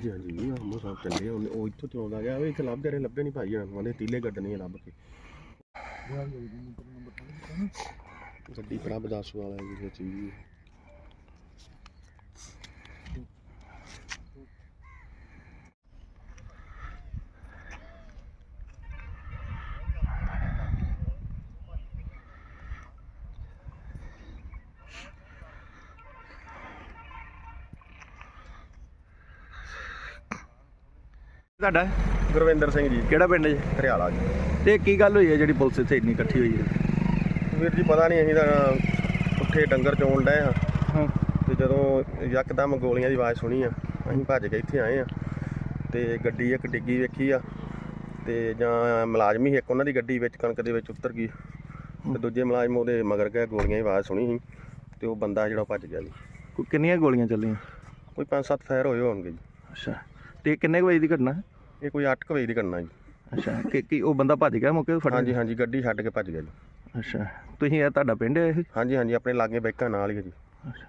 ਹਾਂਜੀ ਹਾਂਜੀ ਆਹ ਸਾਹਿਬ ਚੱਲੇ ਉਹਨੇ ਉਹ ਇੱਥੋਂ ਚਲਾਉਂਦਾ ਗਿਆ ਉਹ ਇੱਥੇ ਲੱਭਦੇ ਰਹੇ ਲੱਭੇ ਨਹੀਂ ਭਾਈ ਹਣ ਕਹਿੰਦੇ ਤੀਲੇ ਕੱਢਣੇ ਲੱਭ ਕੇ। ਗੱਡੀ ਪ੍ਰਭ ਦਾਸ ਵਾਲਾ ਜੀ ਵਿੱਚ ਤੁਹਾਡਾ? ਗੁਰਵਿੰਦਰ ਸਿੰਘ ਜੀ। ਕਿਹੜਾ ਪਿੰਡ ਜੀ? ਹਰਿਆਲਾ ਜੀ। ਤੇ ਕੀ ਗੱਲ ਹੋਈ ਹੈ ਜਿਹੜੀ ਪੁਲਿਸ ਇੱਥੇ ਇੰਨੀ ਇਕੱਠੀ ਹੋਈ ਹੈ? ਵੀਰ ਜੀ ਪਤਾ ਨਹੀਂ ਅਸੀਂ ਤਾਂ ਉੱਥੇ ਡੰਗਰ ਚੋਣ ਡਏ ਹਾਂ। ਹਾਂ। ਤੇ ਜਦੋਂ ਯਕਦਮ ਗੋਲੀਆਂ ਦੀ ਆਵਾਜ਼ ਸੁਣੀ ਆ ਅਸੀਂ ਭੱਜ ਕੇ ਇੱਥੇ ਆਏ ਆ। ਤੇ ਗੱਡੀ ਇੱਕ ਡਿੱਗੀ ਵੇਖੀ ਆ ਤੇ ਜਾਂ ਮੁਲਾਜ਼ਮ ਹੀ ਇੱਕ ਉਹਨਾਂ ਦੀ ਗੱਡੀ ਵਿੱਚ ਕਣਕ ਦੇ ਵਿੱਚ ਉਤਰ ਗਈ। ਤੇ ਦੂਜੇ ਮੁਲਾਜ਼ਮ ਉਹਦੇ ਮਗਰ ਗਏ ਗੋਲੀਆਂ ਦੀ ਆਵਾਜ਼ ਸੁਣੀ ਸੀ ਤੇ ਉਹ ਬੰਦਾ ਜਿਹੜਾ ਭੱਜ ਗਿਆ ਜੀ। ਕੋਈ ਕਿੰਨੀਆਂ ਗੋਲੀਆਂ ਚੱਲੀਆਂ? ਕੋਈ 5-7 ਫਾਇਰ ਹੋਏ ਹੋਣਗੇ ਜੀ। ਅੱਛਾ। ਤੇ ਕਿੰਨੇ ਕੁ ਵਜੇ ਦੀ ਘਟਨਾ? ਹੈ? ਇਹ ਕੋਈ 8 ਵਜੇ ਦੀ ਘਟਨਾ ਜੀ। ਅੱਛਾ ਕਿ ਕੀ ਉਹ ਬੰਦਾ ਭੱਜ ਗਿਆ ਮੌਕੇ ਤੋਂ ਹਾਂਜੀ ਹਾਂਜੀ ਗੱਡੀ ਛੱਡ ਕੇ ਭੱਜ ਗਿਆ ਜੀ। ਅੱਛਾ ਤੁਸੀਂ ਇਹ ਤੁਹਾਡਾ ਪਿੰਡ ਹੈ ਇਹ? ਹਾਂਜੀ ਹਾਂਜੀ ਆਪਣੇ ਲਾਗੇ ਬਾਈਕਾਂ ਨਾਲ ਹੀ ਆ ਜੀ। ਅੱਛਾ।